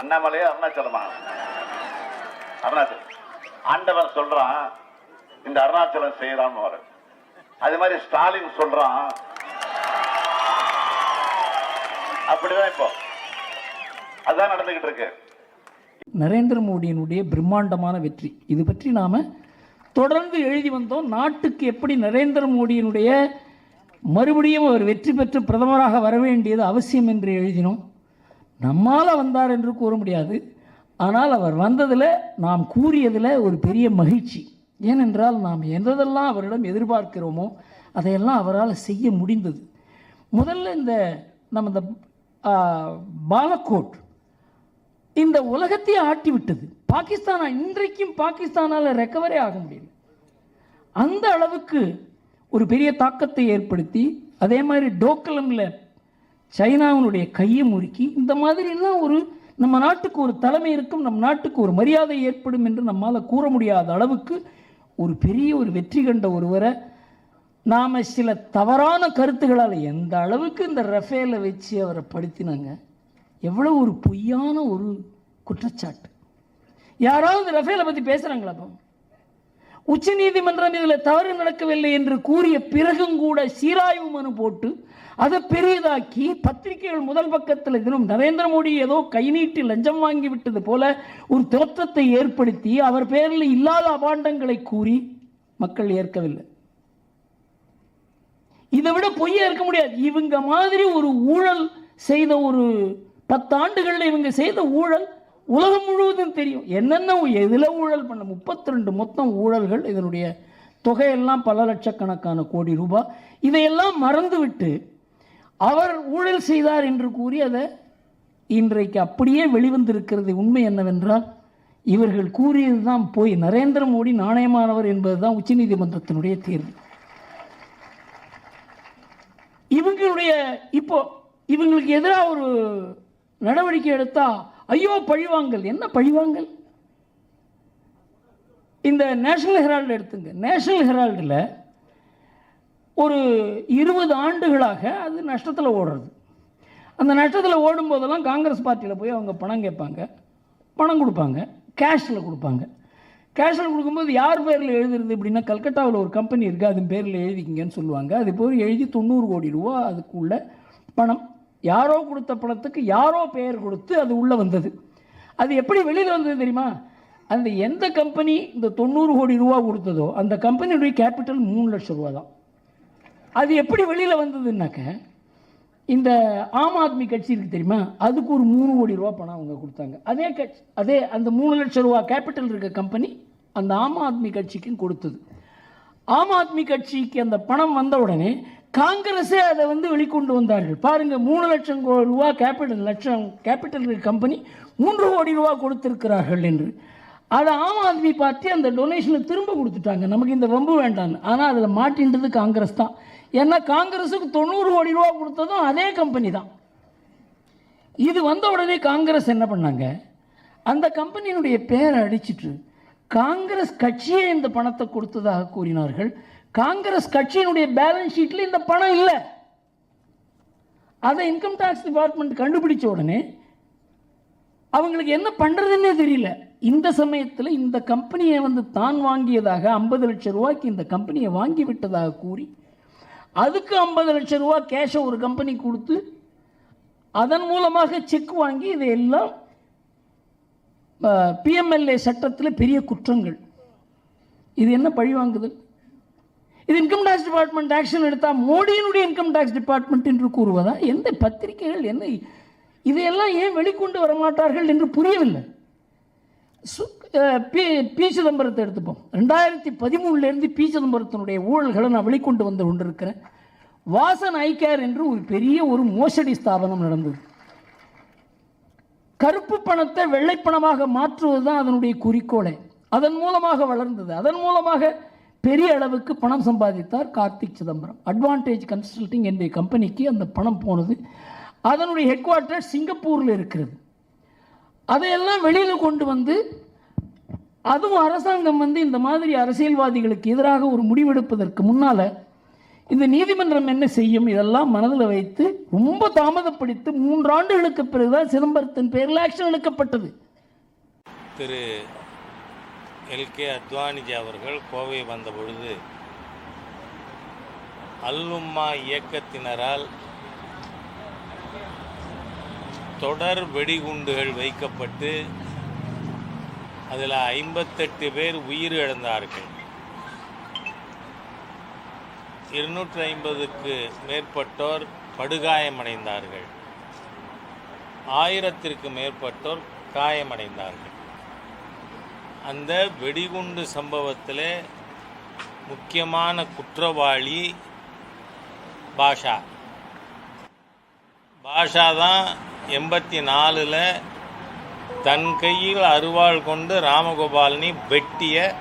அண்ணாமலையா அருணாச்சலமா? அருணாச்சலம். ஆண்டவன் சொல்றான் இந்த அருணாச்சலம் செய்யறான்னு வர அது மாதிரி ஸ்டாலின் சொல்றான். அப்படிதான் இப்போ. அதான் நடந்துகிட்டு இருக்கு. நரேந்திர மோடியினுடைய பிரம்மாண்டமான வெற்றி. இது பற்றி நாம் தொடர்ந்து எழுதி வந்தோம். நாட்டுக்கு எப்படி நரேந்திர மோடியினுடைய மறுபடியும் அவர் வெற்றி பெற்று பிரதமராக வர வேண்டியது அவசியம் என்று எழுதினோம். நம்மால் வந்தார் என்று கூற முடியாது. ஆனால் அவர் வந்ததில் நாம் கூறியதில் ஒரு பெரிய மகிழ்ச்சி. ஏனென்றால் நாம் எந்ததெல்லாம் அவரிடம் எதிர்பார்க்கிறோமோ அதையெல்லாம் அவரால் செய்ய முடிந்தது. முதல்ல இந்த நம்ம இந்த பாலக்கோட் இந்த உலகத்தையே ஆட்டி விட்டது. பாகிஸ்தானா? இன்றைக்கும் பாகிஸ்தானால் ரெக்கவரே ஆக முடியல. அந்த அளவுக்கு ஒரு பெரிய தாக்கத்தை ஏற்படுத்தி அதே மாதிரி டோக்கலமில் சைனாவினுடைய கையை முறுக்கி இந்த மாதிரிலாம் ஒரு நம்ம நாட்டுக்கு ஒரு தலைமை இருக்கும் நம் நாட்டுக்கு ஒரு மரியாதை ஏற்படும் என்று நம்மால் கூற முடியாத அளவுக்கு ஒரு பெரிய ஒரு வெற்றி கண்ட ஒருவரை நாம் சில தவறான கருத்துக்களால் எந்த அளவுக்கு இந்த ரஃபேலை வச்சு அவரை படுத்தினாங்க எவ்வளோ ஒரு பொய்யான ஒரு குற்றச்சாட்டு. யாராவது ரஃபேலை பற்றி பேசுகிறாங்களா உச்ச நீதிமன்றம் இதில் தவறு நடக்கவில்லை என்று கூறிய பிறகும் கூட சீராய்வு மனு போட்டு அதை பெரியதாக்கி பத்திரிகைகள் முதல் பக்கத்தில் தினம் நரேந்திர மோடி ஏதோ கை நீட்டி லஞ்சம் வாங்கி விட்டது போல ஒரு தோற்றத்தை ஏற்படுத்தி அவர் பேரில் இல்லாத அபாண்டங்களை கூறி மக்கள் ஏற்கவில்லை. இதை விட பொய்யா இருக்க முடியாது. இவங்க மாதிரி ஒரு ஊழல் செய்த ஒரு பத்தாண்டுகளில் இவங்க செய்த ஊழல் உலகம் முழுவதும் தெரியும். என்னென்ன எதில் ஊழல் பண்ண? முப்பத்தி ரெண்டு மொத்தம் ஊழல்கள் இதனுடைய தொகையெல்லாம் பல லட்சக்கணக்கான கோடி ரூபாய். இதையெல்லாம் மறந்துவிட்டு அவர் ஊழல் செய்தார் என்று கூறி அதை இன்றைக்கு அப்படியே வெளிவந்திருக்கிறது உண்மை என்னவென்றால் இவர்கள் கூறியது தான் போய் நரேந்திர மோடி நாணயமானவர் என்பது தான் உச்சநீதிமன்றத்தினுடைய தீர்வு. இவங்களுடைய இப்போ இவங்களுக்கு எதிராக ஒரு நடவடிக்கை எடுத்தா ஐயோ பழிவாங்கல். என்ன பழிவாங்கல்? இந்த நேஷனல் ஹெரால்டு எடுத்துங்க. நேஷனல் ஹெரால்டில் ஒரு இருபது ஆண்டுகளாக அது நஷ்டத்தில் ஓடுறது. அந்த நஷ்டத்தில் ஓடும்போதெல்லாம் காங்கிரஸ் பார்ட்டியில் போய் அவங்க பணம் கேட்பாங்க பணம் கொடுப்பாங்க கேஷில் கொடுப்பாங்க. கேஷில் கொடுக்கும்போது யார் பேரில் எழுதுறது அப்படின்னா கல்கட்டாவில் ஒரு கம்பெனி இருக்குது அது பேரில் எழுதிக்கிங்கன்னு சொல்லுவாங்க. அது போய் எழுதி தொண்ணூறு கோடி ரூபா அதுக்குள்ள பணம். யாரோ கொடுத்த பணத்துக்கு யாரோ பெயர் கொடுத்து அது உள்ளே வந்தது. அது எப்படி வெளியில் வந்தது தெரியுமா? அந்த எந்த கம்பெனி இந்த தொண்ணூறு கோடி ரூபா கொடுத்ததோ அந்த கம்பெனியுடைய கேபிட்டல் மூணு லட்சம் ரூபா தான். அது எப்படி வெளியில் வந்ததுன்னாக்க இந்த ஆம் ஆத்மி கட்சி இருக்குது தெரியுமா? அதுக்கு ஒரு மூணு கோடி ரூபா பணம் அவங்க கொடுத்தாங்க. அதே கட்சி அதே அந்த மூணு லட்சம் ரூபா கேபிட்டல் இருக்க கம்பெனி அந்த ஆம் ஆத்மி கட்சிக்கும் கொடுத்தது. ஆம் ஆத்மி கட்சிக்கு அந்த பணம் வந்த உடனே காங்கிரஸே அதை வந்து வெளிக்கொண்டு வந்தார்கள். பாருங்கள் மூணு லட்சம் கோ- ரூபா கேபிட்டல் லட்சம் கேபிட்டல் இருக்க கம்பெனி மூன்று கோடி ரூபா கொடுத்துருக்கிறார்கள் என்று. அதை ஆம் ஆத்மி பார்ட்டி அந்த டொனேஷனை திரும்ப கொடுத்துட்டாங்க. நமக்கு இந்த ரொம்ப வேண்டான்னு ஆனால் அதில் மாட்டின்றது காங்கிரஸ் தான். ஏன்னா காங்கிரஸுக்கு தொண்ணூறு கோடி ரூபா கொடுத்ததும் அதே கம்பெனி தான். இது வந்த உடனே காங்கிரஸ் என்ன பண்ணாங்க? அந்த கம்பெனியினுடைய பேரை அடிச்சிட்டு காங்கிரஸ் கட்சியே இந்த பணத்தை கொடுத்ததாக கூறினார்கள். காங்கிரஸ் கட்சியினுடைய பேலன்ஸ் ஷீட்டில் இந்த பணம் இல்லை. அதை இன்கம் டேக்ஸ் டிபார்ட்மெண்ட் கண்டுபிடிச்ச உடனே அவங்களுக்கு என்ன பண்ணுறதுன்னே தெரியல. இந்த சமயத்தில் இந்த கம்பெனியை வந்து தான் வாங்கியதாக ஐம்பது லட்சம் ரூபாய்க்கு இந்த கம்பெனியை வாங்கி விட்டதாக கூறி அதுக்கு ஐம்பது லட்சம் ரூபா கேஷை ஒரு கம்பெனி கொடுத்து அதன் மூலமாக செக் வாங்கி இதையெல்லாம் பிஎம்எல்ஏ சட்டத்தில் பெரிய குற்றங்கள். இது என்ன பழிவாங்குதல் இது இன்கம் டேக்ஸ் டிபார்ட்மெண்ட் ஆக்ஷன் எடுத்தால் மோடியினுடைய இன்கம் டேக்ஸ் டிபார்ட்மெண்ட் என்று கூறுவதா? எந்த பத்திரிகைகள் என்ன இதையெல்லாம் ஏன் வெளிக்கொண்டு வர மாட்டார்கள் என்று புரியவில்லை. பி பி சிதம்பரத்தை எடுத்துப்போம். ரெண்டாயிரத்தி பதிமூணுலேருந்து பி சிதம்பரத்தினுடைய ஊழல்களை நான் வெளிக்கொண்டு வந்து கொண்டிருக்கிறேன். வாசன் ஐகேர் என்று ஒரு பெரிய ஒரு மோசடி ஸ்தாபனம் நடந்தது. கருப்பு பணத்தை வெள்ளைப்பணமாக மாற்றுவது தான் அதனுடைய குறிக்கோளே. அதன் மூலமாக வளர்ந்தது. அதன் மூலமாக பெரிய அளவுக்கு பணம் சம்பாதித்தார் கார்த்திக் சிதம்பரம். அட்வான்டேஜ் கன்சல்டிங் என்ற கம்பெனிக்கு அந்த பணம் போனது. அதனுடைய ஹெட் குவார்ட்டர் சிங்கப்பூரில் இருக்கிறது. அதையெல்லாம் வெளியில் கொண்டு வந்து அதுவும் அரசாங்கம் வந்து இந்த மாதிரி அரசியல்வாதிகளுக்கு எதிராக ஒரு முடிவெடுப்பதற்கு முன்னால் இந்த நீதிமன்றம் என்ன செய்யும்? இதெல்லாம் மனதில் வைத்து ரொம்ப தாமதப்படுத்தி மூன்றாண்டுகளுக்கு பிறகுதான் சிதம்பரத்தின் பேரில் ஆக்ஷன் எடுக்கப்பட்டது. திரு. எல்கே அத்வானிஜி அவர்கள் கோவை வந்த பொழுது அல்லும்மா இயக்கத்தினரால் தொடர் வெடிகுண்டுகள் வைக்கப்பட்டு அதில் ஐம்பத்தெட்டு பேர் உயிர் இழந்தார்கள் இருநூற்றி ஐம்பதுக்கு மேற்பட்டோர் படுகாயமடைந்தார்கள். ஆயிரத்திற்கு மேற்பட்டோர் காயமடைந்தார்கள். அந்த வெடிகுண்டு சம்பவத்தில் முக்கியமான குற்றவாளி பாஷா. பாஷா தான் எண்பத்தி நாலில் தன் கையில் அருவாள் கொண்டு ராமகோபாலனி வெட்டிய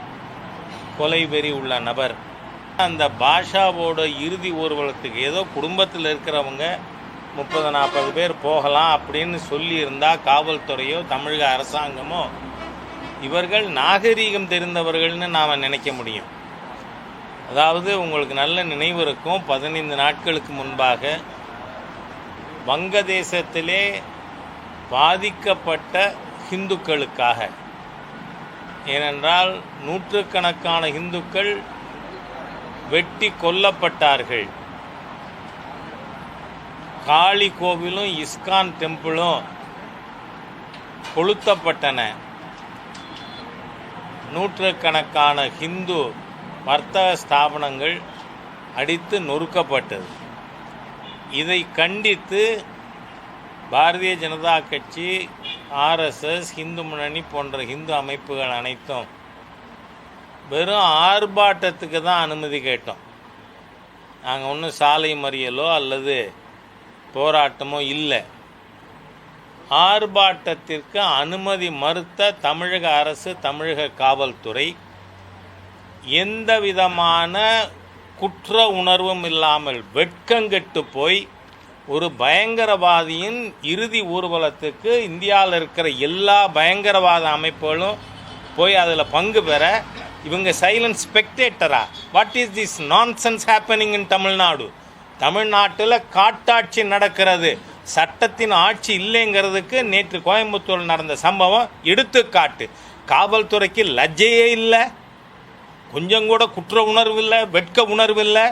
கொலைவெறி உள்ள நபர். அந்த பாஷாவோட இறுதி ஊர்வலத்துக்கு ஏதோ குடும்பத்தில் இருக்கிறவங்க முப்பது நாற்பது பேர் போகலாம் அப்படின்னு சொல்லியிருந்தா காவல்துறையோ தமிழக அரசாங்கமோ இவர்கள் நாகரீகம் தெரிந்தவர்கள்னு நாம் நினைக்க முடியும். அதாவது உங்களுக்கு நல்ல நினைவு இருக்கும். பதினைந்து நாட்களுக்கு முன்பாக வங்கதேசத்திலே பாதிக்கப்பட்ட ஹிந்துக்களுக்காக. ஏனென்றால் நூற்றுக்கணக்கான இந்துக்கள் வெட்டி கொல்லப்பட்டார்கள். காளி கோவிலும் இஸ்கான் டெம்பிளும் கொளுத்தப்பட்டன. நூற்றுக்கணக்கான ஹிந்து வர்த்தக ஸ்தாபனங்கள் அடித்து நொறுக்கப்பட்டது. இதை கண்டித்து பாரதிய ஜனதா கட்சி ஆர்எஸ்எஸ் இந்து முன்னணி போன்ற இந்து அமைப்புகள் அனைத்தும் வெறும் ஆர்ப்பாட்டத்துக்கு தான் அனுமதி கேட்டோம். நாங்கள் ஒன்றும் சாலை மறியலோ அல்லது போராட்டமோ இல்லை. ஆர்ப்பாட்டத்திற்கு அனுமதி மறுத்த தமிழக அரசு தமிழக காவல்துறை எந்த விதமான குற்ற உணர்வும் இல்லாமல் வெட்கங்கெட்டு போய் ஒரு பயங்கரவாதியின் இறுதி ஊர்வலத்துக்கு இந்தியாவில் இருக்கிற எல்லா பயங்கரவாத அமைப்புகளும் போய் அதில் பங்கு பெற இவங்க silent ஸ்பெக்டேட்டரா what is this nonsense happening in Tamil Nadu? தமிழ்நாட்டில் காட்டாட்சி நடக்கிறது. சட்டத்தின் ஆட்சி இல்லைங்கிறதுக்கு நேற்று கோயம்புத்தூர் நடந்த சம்பவம் எடுத்துக்காட்டு. காவல்துறைக்கு லஜ்ஜையே இல்லை. கொஞ்சம் கூட குற்ற உணர்வு இல்லை வெட்க உணர்வு இல்லை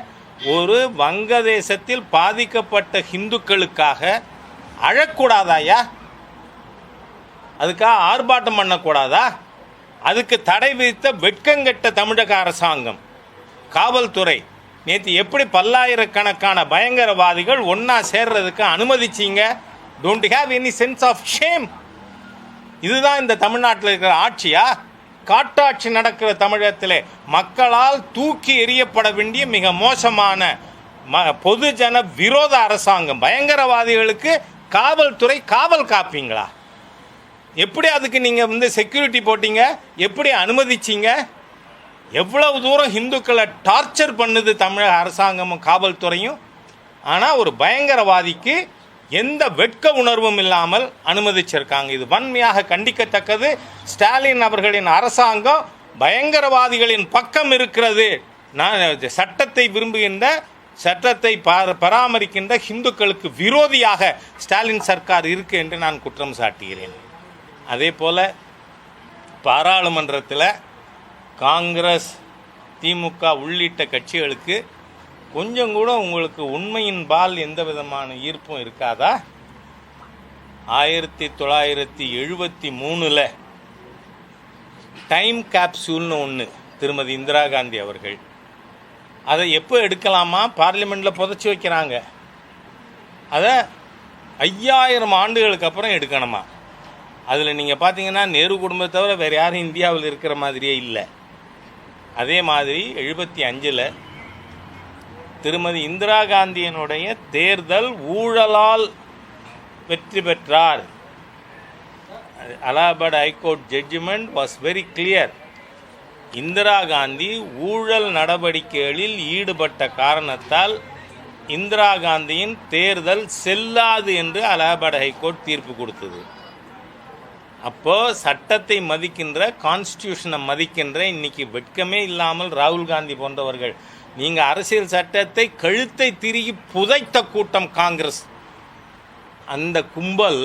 ஒரு வங்கதேசத்தில் பாதிக்கப்பட்ட ஹிந்துக்களுக்காக அழக்கூடாதாயா அதுக்காக ஆர்ப்பாட்டம் பண்ணக்கூடாதா? அதுக்கு தடை விதித்த வெட்கங்கெட்ட தமிழக அரசாங்கம் காவல்துறை. நேற்று எப்படி பல்லாயிரக்கணக்கான பயங்கரவாதிகள் ஒன்றா சேர்றதுக்கு அனுமதிச்சீங்க? Don't have any sense of shame இதுதான் இந்த தமிழ்நாட்டில் இருக்கிற ஆட்சியா? காட்டாட்சி நடக்கிற தமிழகத்திலே மக்களால் தூக்கி எறியப்பட வேண்டிய மிக மோசமான ம பொதுஜன விரோத அரசாங்கம். பயங்கரவாதிகளுக்கு காவல்துறை காவல் காப்பீங்களா? எப்படி அதுக்கு நீங்கள் வந்து செக்யூரிட்டி போட்டீங்க? எப்படி அனுமதிச்சிங்க? எவ்வளவு தூரம் இந்துக்களை டார்ச்சர் பண்ணுது தமிழக அரசாங்கமும் காவல்துறையும். ஆனால் ஒரு பயங்கரவாதிக்கு எந்த வெட்க உணர்வும் இல்லாமல் அனுமதிச்சிருக்காங்க. இது வன்மையாக கண்டிக்கத்தக்கது. ஸ்டாலின் அவர்களின் அரசாங்கம் பயங்கரவாதிகளின் பக்கம் இருக்கிறது. நான் சட்டத்தை விரும்புகின்ற சட்டத்தை பராமரிக்கின்ற ஹிந்துக்களுக்கு விரோதியாக ஸ்டாலின் சர்க்கார் இருக்கு என்று நான் குற்றம் சாட்டுகிறேன். அதே போல் பாராளுமன்றத்தில் காங்கிரஸ் திமுக உள்ளிட்ட கட்சிகளுக்கு கொஞ்சம் கூட உங்களுக்கு உண்மையின் பால் எந்த விதமான ஈர்ப்பும் இருக்காதா? ஆயிரத்தி தொள்ளாயிரத்தி எழுபத்தி மூணில் டைம் கேப்சூல்னு ஒன்று திருமதி இந்திரா காந்தி அவர்கள். அதை எப்போ எடுக்கலாமா? பார்லிமெண்ட்டில் புதைச்சி வைக்கிறாங்க. அதை ஐயாயிரம் ஆண்டுகளுக்கு அப்புறம் எடுக்கணுமா? அதில் நீங்கள் பார்த்தீங்கன்னா நேரு குடும்பத்தை தவிர வேறு யாரும் இந்தியாவில் இருக்கிற மாதிரியே இல்லை. அதே மாதிரி எழுபத்தி அஞ்சில் திருமதி இந்திரா காந்தியினுடைய தேர்தல் ஊழலால் வெற்றி பெற்றார். Allahabad high court judgement was very clear Indira Gandhi ஊழல் நடவடிக்கைகளில் ஈடுபட்ட காரணத்தால் இந்திரா காந்தியின் தேர்தல் செல்லாது என்று அலகாபாத் ஹைகோர்ட் தீர்ப்பு கொடுத்தது. அப்போ சட்டத்தை மதிக்கின்ற கான்ஸ்டியூஷனை மதிக்கின்ற இன்னைக்கு வெட்கமே இல்லாமல் ராகுல் காந்தி போன்றவர்கள் நீங்கள் அரசியல் சட்டத்தை கழுத்தை திருகி புதைத்த கூட்டம் காங்கிரஸ். அந்த கும்பல்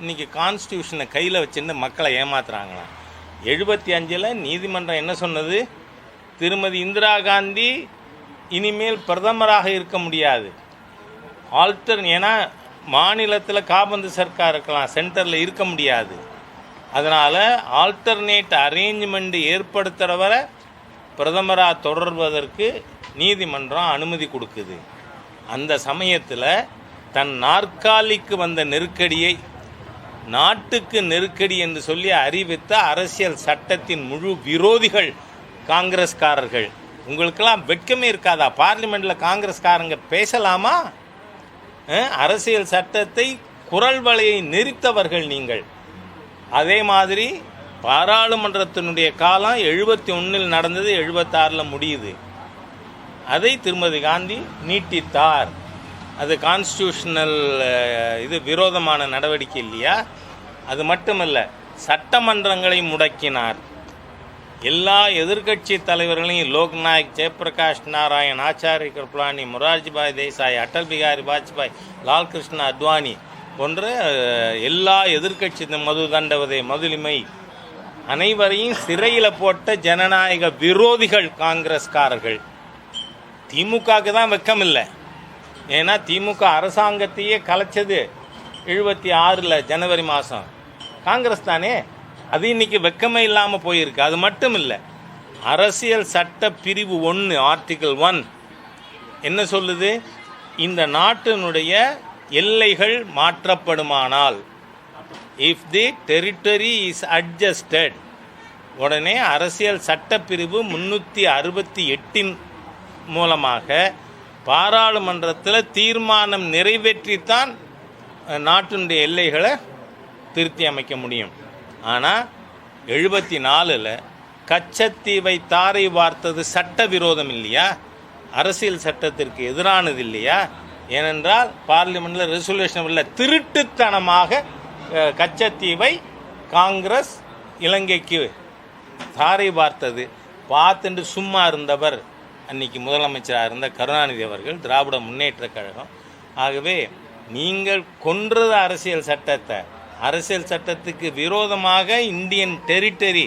இன்னைக்கு கான்ஸ்டியூஷனை கையில் வச்சுருந்து மக்களை ஏமாத்துறாங்களாம் எழுபத்தி அஞ்சில் நீதிமன்றம் என்ன சொன்னது? திருமதி இந்திரா காந்தி இனிமேல் பிரதமராக இருக்க முடியாது. ஆல்டர் ஏன்னா மாநிலத்தில் காபந்து சர்க்கார் இருக்கலாம் சென்டரில் இருக்க முடியாது. அதனால் ஆல்டர்னேட் அரேஞ்ச்மெண்ட் ஏற்படுத்துகிற வரை பிரதமராக தொடர்வதற்கு நீதிமன்றம் அனுமதி கொடுக்குது. அந்த சமயத்தில் தன் நாற்காலிக்கு வந்த நெருக்கடியை நாட்டுக்கு நெருக்கடி என்று சொல்லி அறிவித்த அரசியல் சட்டத்தின் முழு விரோதிகள் காங்கிரஸ்காரர்கள். உங்களுக்கெல்லாம் வெட்கமே இருக்காதா? பார்லிமெண்ட்டில் காங்கிரஸ்காரங்க பேசலாமா? அரசியல் சட்டத்தை குரல் வலையை நெரித்தவர்கள் நீங்கள். அதே மாதிரி பாராளுமன்றத்தினுடைய காலம் எழுபத்தி ஒன்றில் நடந்தது எழுபத்தாறில் முடியுது. அதை திருமதி காந்தி நீட்டித்தார். அது கான்ஸ்டியூஷனல் இது விரோதமான நடவடிக்கை இல்லையா? அது மட்டுமல்ல சட்டமன்றங்களை முடக்கினார். எல்லா எதிர்க்கட்சி தலைவர்களையும் லோக்நாயக் ஜெயபிரகாஷ் நாராயண் ஆச்சாரிய கிருப்லானி மொரார்ஜிபாய் தேசாய் அடல் பிகாரி வாஜ்பாய் லால் கிருஷ்ண அத்வானி போன்ற எல்லா எதிர்கட்சி மது தண்டவதை மதுலிமை அனைவரையும் சிறையில் போட்ட ஜனநாயக விரோதிகள் காங்கிரஸ்காரர்கள். திமுகவுக்கு தான் வெக்கம் இல்லை ஏன்னா திமுக அரசாங்கத்தையே கலைச்சது எழுபத்தி ஆறில் ஜனவரி மாதம் காங்கிரஸ் தானே? அது இன்னைக்கு வெக்கமே இல்லாமல் போயிருக்கு. அது மட்டும் இல்லை அரசியல் சட்ட பிரிவு ஒன்று ஆர்டிகிள் ஒன். என்ன சொல்லுது? இந்த நாட்டினுடைய எல்லைகள் மாற்றப்படுமானால் if the territory is adjusted உடனே அரசியல் சட்டப்பிரிவு முன்னூற்றி அறுபத்தி எட்டின் மூலமாக பாராளுமன்றத்தில் தீர்மானம் நிறைவேற்றித்தான் நாட்டினுடைய எல்லைகளை திருத்தி அமைக்க முடியும். ஆனால் எழுபத்தி நாலில் கச்சத்தீவை தாரை வார்த்தது சட்டவிரோதம் இல்லையா? அரசியல் சட்டத்திற்கு எதிரானது இல்லையா? ஏனென்றால் பார்லிமெண்ட்டில் ரெசல்யூஷன் இல்லை திருட்டுத்தனமாக கச்சத்தீவை காங்கிரஸ் இலங்கைக்கு தாரை பார்த்தது பார்த்துட்டு சும்மா இருந்தவர். அன்னைக்கு முதலமைச்சராக இருந்த கருணாநிதி அவர்கள் திராவிட முன்னேற்றக் கழகம். ஆகவே நீங்கள் கொன்றது அரசியல் சட்டத்தை. அரசியல் சட்டத்துக்கு விரோதமாக Indian territory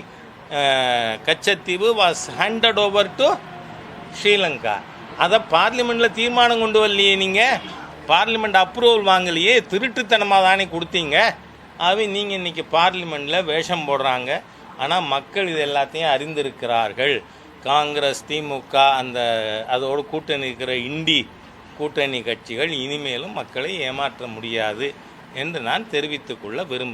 Katchatheevu was handed over to Sri Lanka. அதை பார்லிமெண்ட்டில் தீர்மானம் கொண்டு வரலையே நீங்கள் பார்லிமெண்ட் அப்ரூவல் வாங்கலையே? திருட்டுத்தனமாக தானே கொடுத்தீங்க? ஆகவே நீங்கள் இன்றைக்கி பார்லிமெண்ட்டில் வேஷம் போடுறாங்க. ஆனால் மக்கள் இது எல்லாத்தையும் அறிந்திருக்கிறார்கள். காங்கிரஸ் திமுக அந்த அதோடு கூட்டணி இருக்கிற இண்டி கூட்டணி கட்சிகள் இனிமேலும் மக்களை ஏமாற்ற முடியாது என்று நான் தெரிவித்துக்கொள்ள விரும்புகிறேன்.